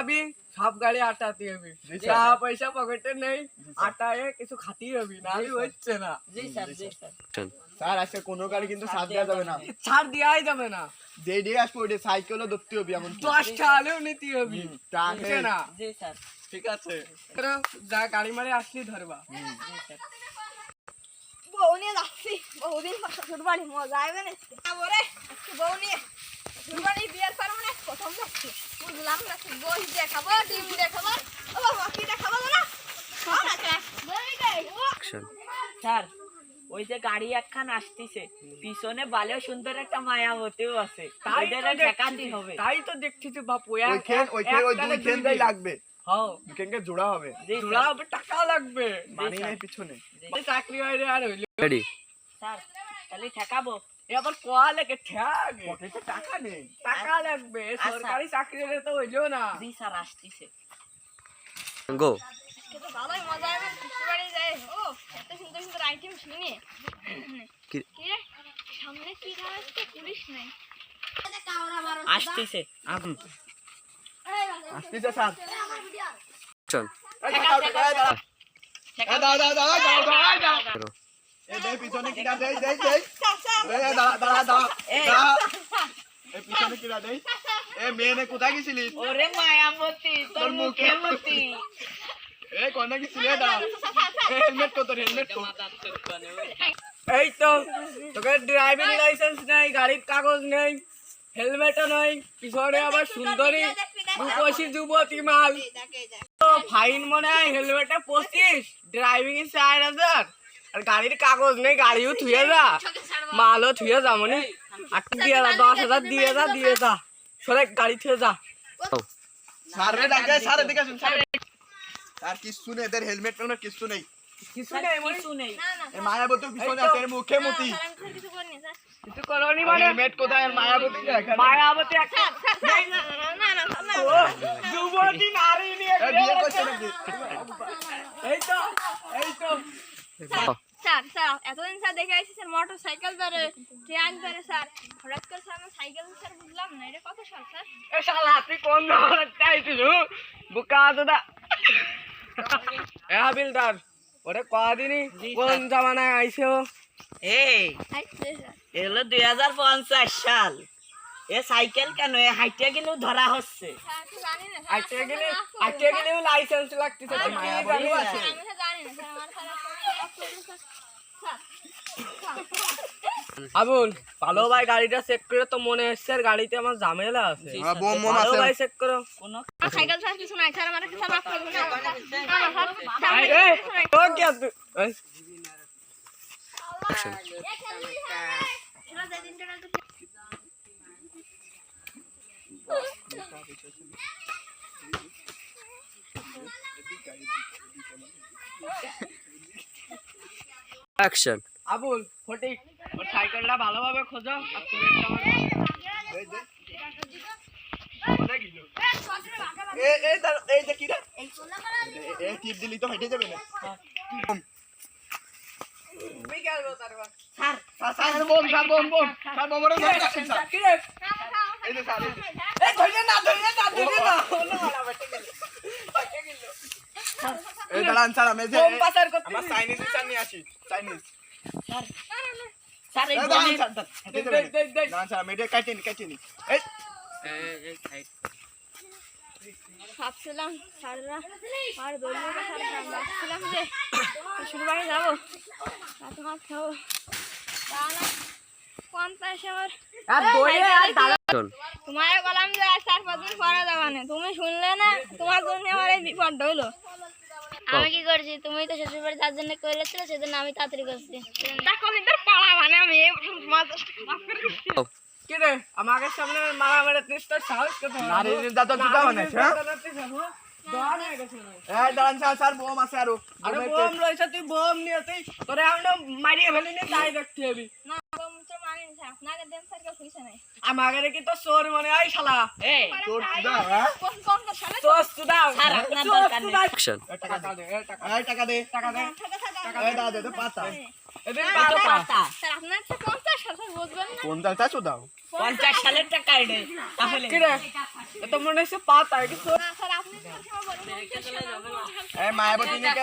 যাবি সব গাড়ি আটাতে হবে। টাকা পয়সা পকেটে নেই। আটায় কিছু খাতেই হবে না হচ্ছে না। জি স্যার জি স্যার। স্যার আজকে কোনো গাড়ি কিন্তু সাথ দেওয়া যাবে না। ছাড় দেওয়াই যাবে না। যে দিয়ে আসব ওইটা সাইকেলও ধরতে হবে এমন দশটা হলেও নিতে হবে। টাকা না। জি স্যার। ঠিক আছে। যা গাড়ি মারে আসলি ধরবা। বউ নিয়ে যাচ্ছি। বহুদিন মজা আসবে না বউ নিয়ে শ্বশুর বিয়ের পর মানে প্রথম বই দেখাবো টিভি দেখাবো? ও বাবা কি দেখাবো না খাও না চা। বইটাই, ও। স্যার ওই যে গাড়ি একখান আসতিছে পিছনে বালেও সুন্দর একটা মায়াবতীও আছে। ঠেকাতে হবে। তাই তো দেখতেছি বাপু ওই দুই লাগবে। হ্যাঁ দুই জোড়া হবে। জোড়া হবে টাকা লাগবে। মানে স্যার। পিছনে। এই চাকরি আর হইল। স্যার তাহলে ঠেকাবো। এ আবার কোয়া লেগে পকেটে টাকা নেই। টাকা লাগবে আচ্ছা। সরকারি চাকরি তো হইল না। জি স্যার আসতিছে। গো। ভালোই মজা হবে শ্বশুর যাই। ও এত সুন্দর সুন্দর আইটেম শুনি। কি- কি রে? সামনে কি খাওয়াচ্ছে পুলিশ নাই। আসতিছে আগুন আসতেছে স্যার। চল। এই টাকা, টাকা, দাঁড়া। দাঁড়া, দাঁড়া, দাঁড়া, দাঁড়া। করো। দেই। এই মেয়ে নে কোথায় গেছিলিস ওরে মায়াবতী তোর মুখে। মতি। এই কোনে গেছিলি? দাঁড়া। হেলমেট কো তোর হেলমেট এই তো তোকে ড্রাইভিং লাইসেন্স নেই গাড়ির কাগজ নেই হেলমেটও নেই পিছনে আবার সুন্দরী রূপসী যুবতী মাল। তো ফাইন মনে হয় হেলমেটে পঁচিশ ড্রাইভিং এ চার হাজার। আর গাড়ির কাগজ নেই গাড়িও থুয়ে যা। মালও থুয়ে যা মনে আর দিয়ে যা দশ হাজার দিয়ে যা দিয়ে যা সরে গাড়ি থুয়ে যা স্যার ডাকে স্যার এদিকে আসুন স্যার স্যার কিচ্ছু নেই এদের হেলমেট নেই কিছু নেই কিছু নেই না না এই মায়াবতী পিছনে আছে মুখে মুতি কিছু করিনি স্যার কিছু করনি মানে হেলমেট কোথায় মায়াবতী মায়াবতী একটা স্যার, স্যার, না না না না না না ও, যুবতী নারী নিয়ে এই বিয়ে করছে নাকি এই তো এই তো স্যার স্যার এতদিন স্যার দেখে আসছি স্যার মোটর সাইকেল ধরে ট্রাক ধরে স্যার। হঠাৎ করে স্যার আমার সাইকেল স্যার বুঝলাম না এটা কত সাল স্যার? এ শালা তুই কোন ধরনের চাইছিস বুকা দাদা। এ হাবিলদার ওরে কদিনই? কোন জামানায় আইছে এই স্যার। এগুলো দুই হাজার পঞ্চাশ সাল। এ সাইকেল কেন? এ হাইটে গেলেও ধরা হচ্ছে। স্যার তো জানি না স্যার, আইতে আমার গেলে আইতে গেলেও লাইসেন্স লাগতেছে কি জানি না। আবুল ভালো ভাই গাড়িটা চেক করে তো মনে হচ্ছে আর গাড়িতে আমার ঝামেলা আছে। ভালো আছে। ভাই চেক করো। কোনো সাইকেল স্যার কিছু নাই স্যার আমার স্যার রাগ করবে না, স্যার, স্যার, আমার এই, কিছু নাই। ও কি আছে? এই, অ্যাকশন আবুল ফটিক ওর সাইকেলটা ভালোভাবে খোঁজো আর তুমি একটা আমার নিয়ে আসি চাইনিজ ভাবছিলাম স্যাররা আর দলীয় ভাবছিলাম যে শ্বশুর বাড়ি যাব। ভাত মাছ খাব। তা না আমার আর দইয়ে আর দাদা তোমার বললাম যে চার পাঁচ দিন পরে যাবা তুমি শুনলে না তোমার জন্য আমার এই বিপদ হইল আমি কি করছি? তুমি তো শ্বশুর বাড়ি যার জন্য করে ছিল সেজন্য আমি তাড়াতাড়ি করছি। মানে আমাকে সামনে তিস সাহস নারী বানাইছে, তোরে মানি আমাকে কি তো চোর মনে হয় শালা? পঞ্চাশ সালের টাকা মনে হচ্ছে পাতা কিছু। এই মায়াবতী নিকে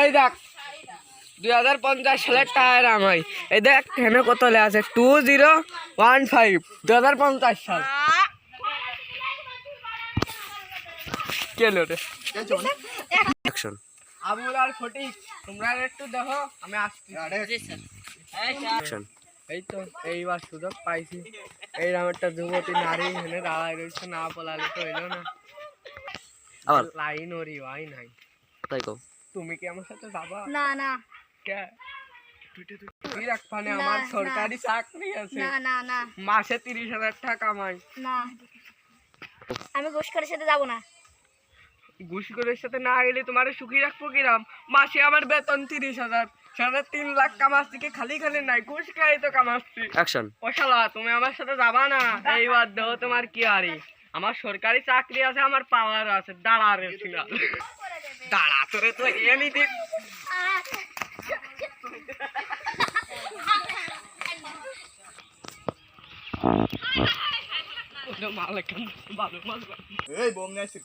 এই দেখ দুই হাজার পঞ্চাশ সালের টায়ার আমাই এই দেখ এখানে কত লে আছে? টু জিরো ওয়ান ফাইভ দু হাজার পঞ্চাশ সাল। কে রে। কে আবুল আর ফটিক তোমরা একটু দেখো আমি আসছি। Action. এই তো এইবার সুযোগ পাইছি। এই রামেরটা যুবতী নারী এখানে দাঁড়ায় রয়েছে না পলালে তো এলো না। আবার? লাইন ওরি ওয়াই নাই। তাই কও। তুমি কি আমার সাথে যাবা? না না। কে? আমার সরকারি চাকরি আছে। না না না। মাসে তিরিশ হাজার টাকা না। আমি ঘুষখোরের সাথে যাব না। ঘুষখোরের সাথে না গেলে তোমার সুখী রাখব কিরাম? মাসে আমার বেতন তিরিশ হাজার। সাড়ে তিন লাখ কামাচ্ছি কি খালি খালি নাই ঘুষ খাই তো কামাচ্ছি। Action. ও শালা তুমি আমার সাথে যাবা না? এইবার দেহ তোমার কি আরে আমার সরকারি চাকরি আছে আমার পাওয়ার আছে। দাঁড়া রে সিনা দাঁড়া তোরে তো এমনি দিন মালিক ভালো মাল এই বোম নিয়ে আসছিস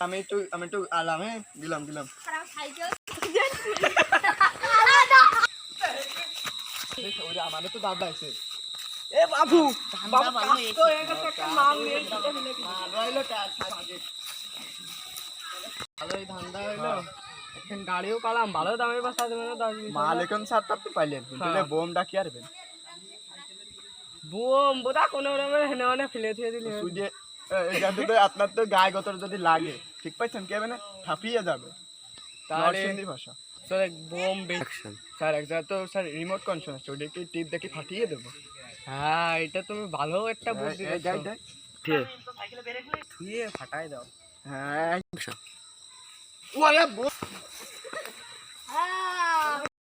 আমি একটু আমি একটু আলাম হ্যাঁ গেলাম আমারও তো দাদা আছে এ বাবু হয়ে। ভালোই ধান্দা হইল গাড়িও কালাম ভালো দামে বাসা মাল এখন সাত তো পাইলেন কিন্তু হ্যাঁ। আরবেন বোম বোধা কোনো রকমের হেনে হেনে ফেলে দিয়ে দিলে তুই যে এটা আপনার তো গায়ে গতর যদি লাগে ঠিক পাইছেন কে মানে? ঠাপিয়ে যাবে। নরসিংদী ভাষা। স্যার এক বোম স্যার এক জায়গায় তো স্যার রিমোট কন্ট্রোল আছে ওটা একটু টিপ দেখে ফাটিয়ে দেবো। হ্যাঁ এটা তুমি ভালো একটা বুদ্ধি। ঠিক ধুয়ে ফাটাই দাও। হ্যাঁ. ওরে আহ